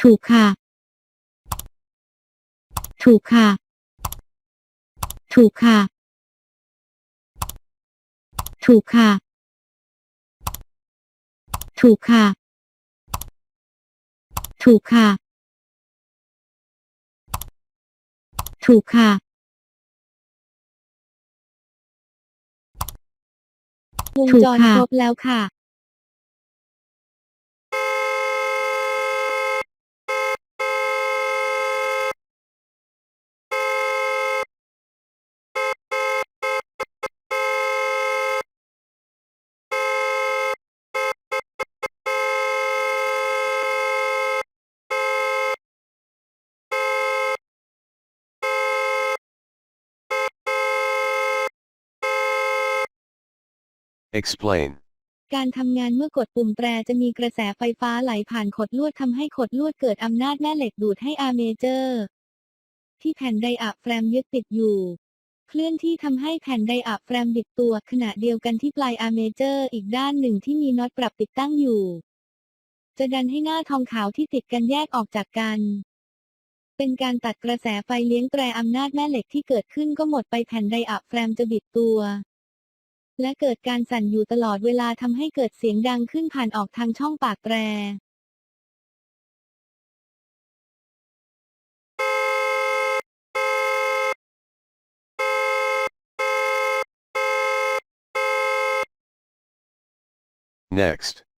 ถูกค่ะ ถูกค่ะ ถูกค่ะ ถูกค่ะ ถูกค่ะ ถูกค่ะ ถูกค่ะ วงถูกจรค่ะครบแล้วค่ะ Explain. การทำงานเมื่อกดปุ่มแตรจะมีกระแสไฟฟ้าไหลผ่านขดลวดทำให้ขดลวดเกิดอำนาจแม่เหล็กดูดให้อาร์เมเจอร์ ที่แผ่นไดอะแฟรมยึดติดอยู่ เคลื่อนที่ทำให้แผ่นไดอะแฟรมบิดตัว ขณะเดียวกันที่ปลายอาร์เมเจอร์อีกด้านหนึ่งที่มีน็อตปรับติดตั้งอยู่ จะดันให้หน้าทองขาวที่ติดกันแยกออกจากกัน เป็นการตัดกระแสไฟเลี้ยงแตรอำนาจแม่เหล็กที่เกิดขึ้นก็หมดไปแผ่นไดอะแฟรมจะบิดตัว และเกิดการสั่นอยู่ตลอดเวลาทำให้เกิดเสียงดังขึ้นผ่านออกทางช่องปากแตร Next.